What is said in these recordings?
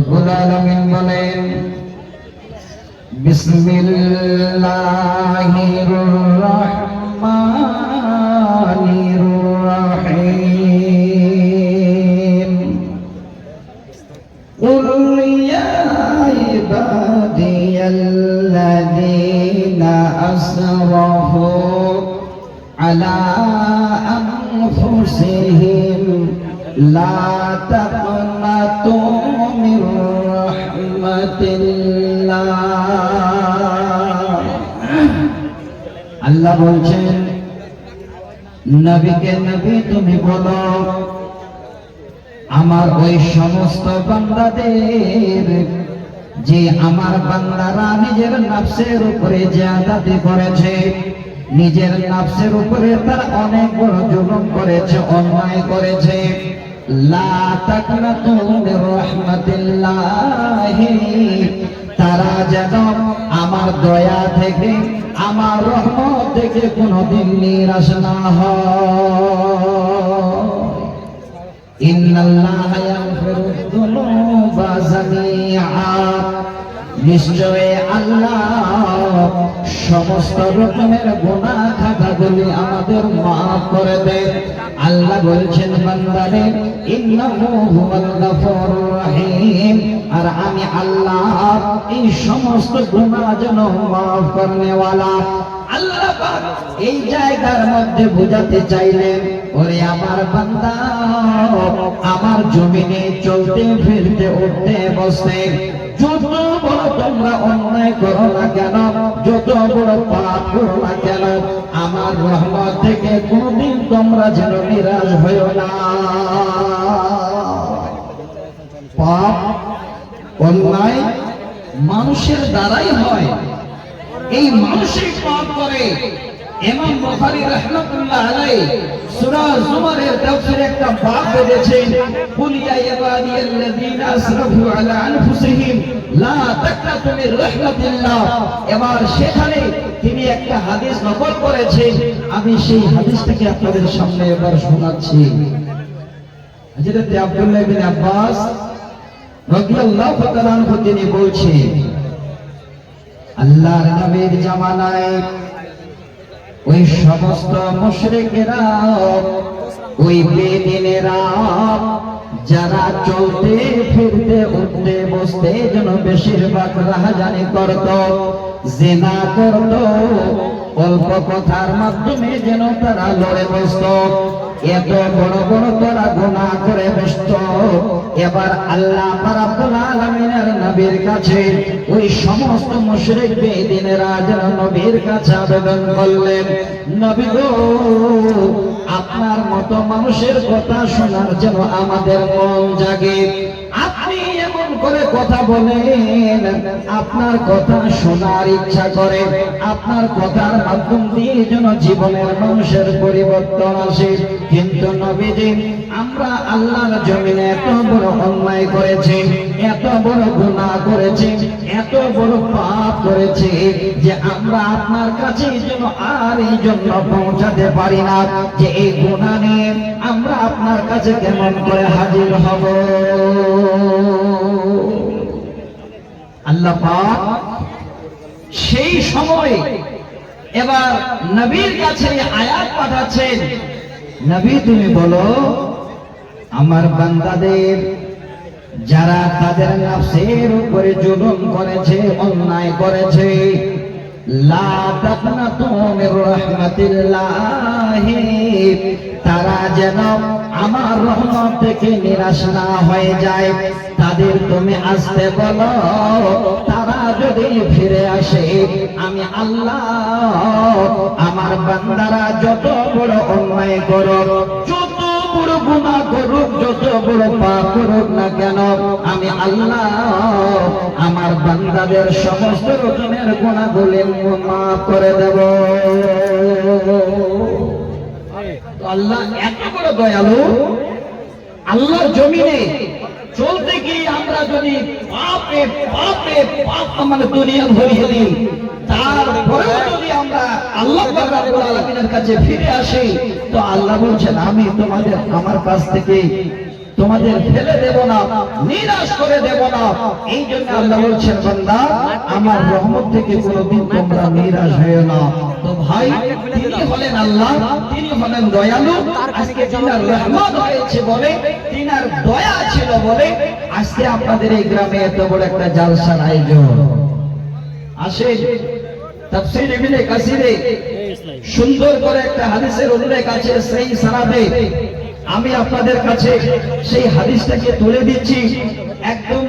রব্বুল আলামিন বলেন বিসমিল্লাহির রহমানির রহিম قل يا عبادي الذين أسرفوا على أنفسهم لا تقنطوا আল্লাহ বলছেন, নবীকে নবী তুমি বলো, আমার ওই সমস্ত বান্দাদের, যে আমার বান্দারা নিজের নাফসের উপরে জাদাতি করেছে, নিজের নাফসের উপরে তার অনেক বড় জুলুম করেছে, অন্যায় করেছে। লা তাকনাতু মির রাহমাতিল্লাহি তারা যেন আমার দয়া থেকে আমার রহমত থেকে কোনদিন নিরাশ না হয়। নিশ্চয় আল্লাহ সমস্ত রকমের গুনাহ খাতাগুলি আমাদের মাফ করে দেন আল্লাহ বলছেন, বান্দারে, ইন্নাহু হুয়াল রহিম। আর আমি আল্লাহ, এই সমস্ত গুনাহ যেন মাফ করনেওয়ালা। আল্লাহ পাক এই জায়গার মধ্যে বোঝাতে চাইলেন, ওরে আমার বান্দা, আমার জমিনে চলতে ফিরতে উঠতে বসতে, যত বড় তোমরা অন্যায় করো না কেন? যত বড় পাপ করো না কেন? আমার রহমত থেকে কোনদিন তোমরা যেন নিরাশ হইও না। পাপ, অন্যায় মানুষের দ্বারাই হয়। এই মানুষের পাপ করে। ইমাম বুখারী রাহমাতুল্লাহ আলাইহি সূরা জুমারের তাফসীরে একটা বাব বেঁধেছেন কুল ইয়া ইবাদিয়াল্লাযীনা আসরাফু আলা আনফুসিহিম, লা তাকনাতু মির রাহমাতিল্লাহ। এবার সেখানে তিনি একটা হাদিস নকল করেছেন, আমি সেই হাদিসটাকে আপনাদের সামনে এবার শোনাচ্ছি। হযরত আব্দুল্লাহ বিন আব্বাস রাদিয়াল্লাহু তাআলা আনহু তিনি বলছেন, আল্লাহর নবীর জামানায় ওই সমস্ত মুশরিকেরা, ওই বেদিনেরা যারা চলতে, ফিরতে, উঠতে, বসতে যেন বেশিরভাগ রাহাজানি করত, জেনা করত, অল্প কথার মাধ্যমে যেন তারা লড়ে বসত। এত বড় বড় তারা গুণা করে ব্যস্ত। এবার আল্লাহ নবীর কাছে ওই সমস্ত মুশরিক বেদিনেরা যেন নবীর কাছে আবেদন করলেন, নবী গো, আপনার মতো মানুষের কথা শোনার যেন আমাদের মন জাগে। করে কথা বলেন। আপনার কথা শোনার ইচ্ছা করে, আপনার কথার মাধ্যম দিয়ে যেন জীবনের মানুষের পরিবর্তন আসে। কিন্তু নবীজি, আমরা আল্লাহর জমিনে এত বড় অন্যায় করেছি, এত বড় গুণা করেছি, এত বড় পাপ করেছি যে আমরা আপনার কাছে যেন আর এই জন্য পৌঁছাতে পারি না যে এই গুণা নিয়ে আমরা আপনার কাছে কেমন করে হাজির হব। আল্লাহ সেই সময় এবার নবীর কাছে আয়াত পাঠাচ্ছেন। নবী তুমি বলো, আমার বান্দাদের যারা তাদের নাফসের উপরে জুলুম করেছে, অন্যায় করেছে তারা যেন আমার রহমত থেকে নিরাশ না হয়ে যায়। তাদের তুমি আসতে বলো, তারা যদি ফিরে আসে, আমি আল্লাহ, আমার বান্দারা যত বড় অন্যায় করো যত বড় গুণা করুক, যত বড় পাপ করুক না কেন, আমি আল্লাহ, আমার বান্দাদের সমস্ত রকমের গুণাগুলি মাফ করে দেব। আল্লাহ এত বড় দয়ালু। আল্লাহর জমিনে চলতে গিয়ে আমরা যদি পাপে পাপে, পাপ দুনিয়া ধরিয়ে দিই, তারপরেও যদি আমরা আল্লাহ আলামিনের কাছে ফিরে আসি, তো আল্লাহ বলছেন, আমি তোমাদের আমার কাছ থেকে তোমাদের ফেলে দেব না, নিরাশ করে দেব না। এই জন্য আল্লাহ বলছেন আমার রহমত থেকে কোনোদিন তোমরা নিরাশ হয়ে না। তো ভাই তিনি হলেন আল্লাহ তিনি হলেন দয়ালু আজকে তিনার রহমত হয়েছে বলে তিনার দয়া ছিল বলে আজকে আপনাদের এই গ্রামে এত বড় একটা জালসার আয়োজন। আসে তাফসীর ইবনে কাসিরে সুন্দর করে একটা হাদিসের উল্লেখ আছে সেই সানাদে আমি আপনাদের কাছে সেই হাদিসটাকে তুলে দিচ্ছি। একদম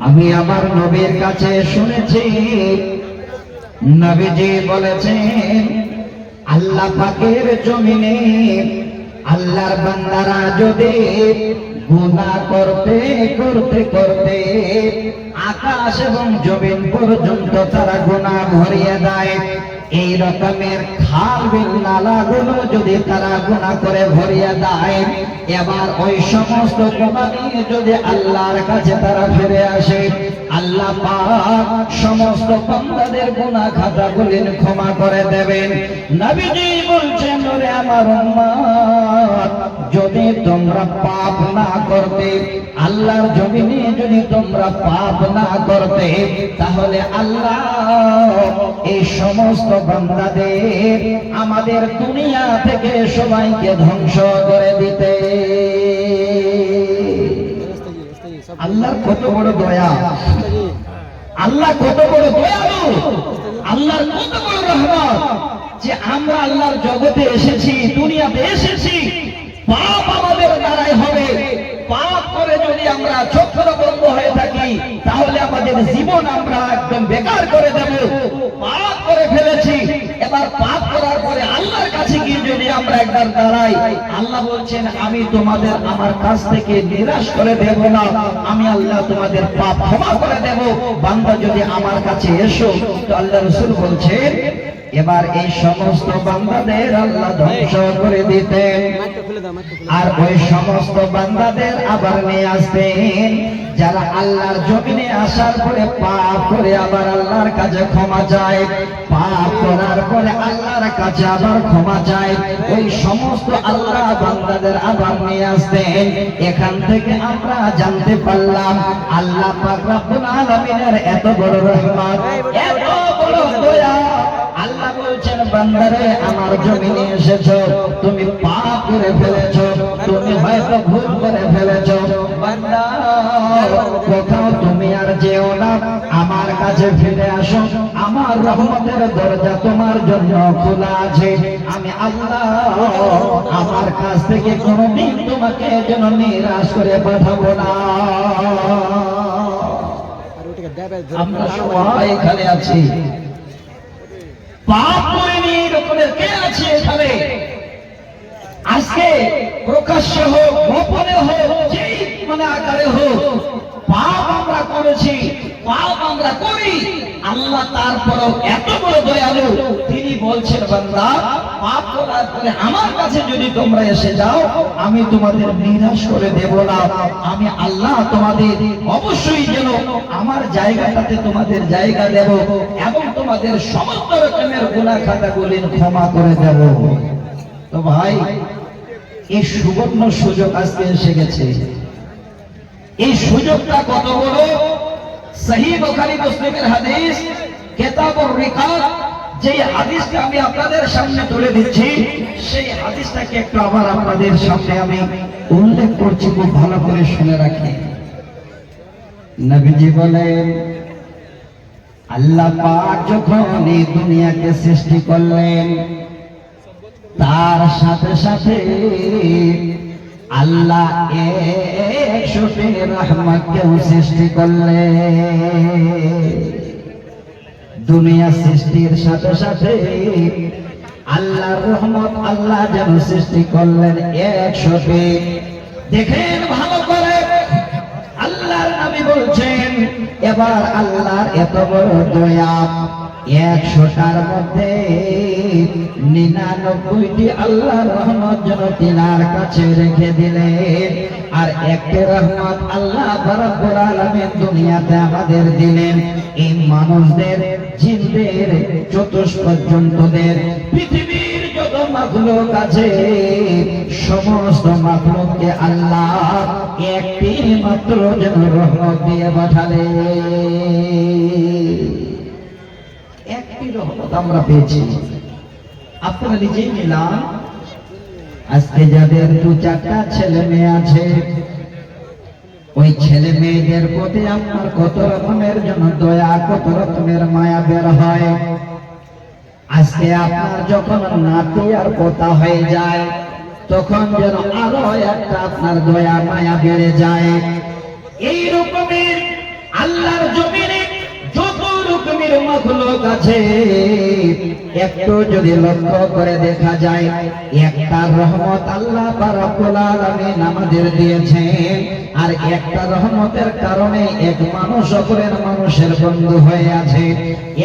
আমি আমার নবীর কাছে শুনেছি। নবীজি বলেছেন আল্লাহ পাকের জমিনে আল্লাহর বান্দারা যদি গুনাহ করতে করতে করতে আকাশ এবং জমিন পর্যন্ত তারা গুনাহ ভরিয়ে দেয়। এই রকমের খাল নালাগুলো যদি তারা গুনাহ করে ভরিয়ে দেয়, এবার ওই সমস্ত নিয়ে যদি আল্লাহর কাছে তারা ফিরে আসে, আল্লাহ পাক সমস্ত বান্দাদের গুনাহ খাতাগুলি ক্ষমা করে দেবেন। নবীজি বলছেন আমার উম্মত যদি তোমরা পাপ না করতে, আল্লাহর জমিনে যদি তোমরা পাপ না করতে, তাহলে আল্লাহ এই সমস্ত বান্দাদের আমাদের দুনিয়া থেকে সবাইকে ধ্বংস করে দিতে। আল্লাহর কত বড় দয়া। আল্লাহ কত বড় দয়ালু। আল্লাহর কত বড় রহমত। যে আমরা আল্লাহর জগতে এসেছি, দুনিয়াতে এসেছি পাপ আমাদের দ্বারাই হবে। পাপ করে যদি আমরা চক্ষরবন্ধ হয়ে থাকি, তাহলে আমাদের জীবন আমরা একদম বেকার করে দেব। পাপ করে ফেলেছি। এবার পাপ করার পরে আল্লাহর কাছে গিয়ে যদি আমরা একবার দাঁড়াই, আল্লাহ বলছেন, আমি তোমাদের আমার কাছ থেকে নিরাশ করে দেব না। আমি আল্লাহ তোমাদের পাপ ক্ষমা করে দেব। বান্দা যদি আমার কাছে এসো, তো আল্লাহ রসুল বলছেন, এবার এই সমস্ত বান্দাদের আল্লাহ ধ্বংস করে দিতেন। আর ওই সমস্ত বান্দাদের আবার নিয়ে আসতেন যারা আল্লাহর জমিনে আসার পরে পাপ করে আবার আল্লাহর কাছে ক্ষমা চায়, পাপ করার পরে আল্লাহর কাছে আবার ক্ষমা চায়, ওই সমস্ত আল্লাহ বান্দাদের আবার নিয়ে আসতেন এখান থেকে আমরা জানতে পারলাম, আল্লাহ পাক রব্বুল আলামিনের এত বড় রহমত, এত বড় দয়া। আল্লাহ বলছেন বান্দারে আমার জমিনে এসেছ তুমি পাপ করে ফেলেছো তুমি হয়তো ভুল করে ফেলেছো। বান্দা কোথাও তুমি আর যেও না আমার কাছে ফিরে আসো আমার রহমতের দরজা তোমার জন্য খোলা আছে। আমি আল্লাহ আমার কাছ থেকে কোনোদিন তোমাকে যেন নিরাশ করে পাঠাবো না। আমরা সবাই এখানে আছি। পাপ করেনি এরকমের কে আছে এখানে। আজকে প্রকাশ্যে হোক, গোপনে হোক মানে আকারে হোক, পাপ আমরা করেছি, পাপ আমরা করি। আল্লাহ তারপরও এত বড় দয়ালু, তিনি বলছেন, বান্দা পাপ করার পরে আমার কাছে যদি তোমরা এসে যাও, আমি তোমাদের নিরাশ করে দেব না। আমি আল্লাহ তোমাদের অবশ্যই যেন আমার জায়গাটাতে তোমাদের জায়গা দেব এবং তোমাদের সমস্ত রকমের গুণা খাতাগুলি ক্ষমা করে দেব। তো ভাই, এই সুবর্ণ সুযোগ আজকে এসে গেছে। এই সুযোগটা কত বড়? সহি বুখারী, মুসলিমের হাদিস, কিতাবুর রিকাত যে হাদিসটা আমি আপনাদের সামনে তুলে দিচ্ছি, সেই হাদিসটাকে একটু আবার আপনাদের সামনে আমি উল্লেখ করছি, খুব ভালো করে শুনে রাখি। নবীজি বলেন, আল্লাহ পাক যখন এই দুনিয়াকে সৃষ্টি করলেন, তার সাথে সাথে আল্লাহ একশোটি রহমতকেও সৃষ্টি করলেন। দুনিয়া সৃষ্টির সাথে সাথে আল্লাহর রহমত আল্লাহ যেন সৃষ্টি করলেন একশোটি। দেখেন ভালো করে। আল্লাহর নবী বলছেন, এবার আল্লাহর এত বড় দয়া, একশোটার মধ্যে নিরানব্বইটি আল্লাহর রহমত যেন তিনার কাছে রেখে দিলেন। আর একটি রহমত আল্লাহ রাব্বুল আলামিন দুনিয়াতে আমাদের দিলেন। এই মানুষদের, জিনদের চতুষ্পদ জন্তুদের পৃথিবীর যত মাখলুক আছে, সমস্ত মাখলুককে আল্লাহ একটি মাত্র যেন রহমত দিয়ে পাঠালে একটি রহমত আমরা পেয়েছি। আপনারা নিজেই মিলান আজকে যাদের দু চারটা ছেলে মেয়ে আছে, ওই ছেলে মেয়েদের প্রতি আপনার কত রকমের জন্য দয়া, কত রকমের মায়া বের হয়। আজকে আপনার যখন নাতি আর পোতা হয়ে যায়, তখন যেন আরও একটা আপনার দয়া, মায়া বেড়ে যায়। এই রকমের আল্লাহর রকমের একটু যদি লক্ষ্য করে দেখা যায়, একটা রহমত আল্লাহ আমাদের দিয়েছেন, আর একটা রহমতের কারণে এক মানুষ অপরের মানুষের বন্ধু হয়ে আছে।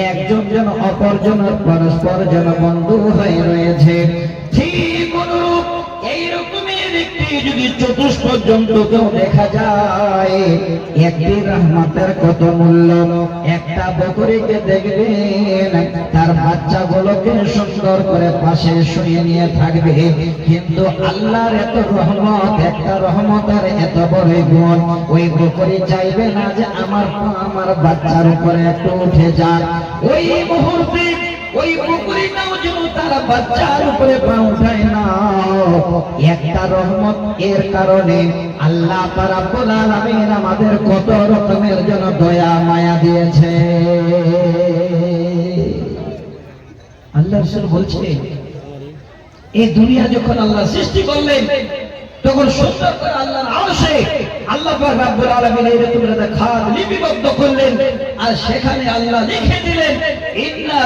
একজন যেন অপরজনের পরস্পর যেন বন্ধু হয়ে রয়েছে। ঠিক যদি জন্তুকেও দেখা যায়, একটি রহমতের কত মূল্য? একটা বকরিকে দেখবেন, তার সুন্দর করে পাশে শুয়ে নিয়ে থাকবে। কিন্তু আল্লাহর এত রহমত, একটা রহমতের এত বড় গুণ। ওই বকরি চাইবে না যে আমার আমার বাচ্চার উপরে একটু উঠে যাক। ওই মুহূর্তে ওই পুকুরিটাও যেন তার বাচ্চার উপরে পা উঠায় না। একটা রহমত এর কারণে আল্লাহ তারা পারাব্বুল আলামিন আমাদের কত রকমের যেন দয়া, মায়া দিয়েছে। আল্লাহ রাসূল বলছে এই দুনিয়া যখন আল্লাহ সৃষ্টি করলেন, তখন সুন্দর করে আল্লাহর আরশে আল্লাহ রব্বুল আলামিন এই রকম একটা খাত লিপিবদ্ধ করলেন। আর সেখানে আল্লাহ লিখে দিলেন ইন্না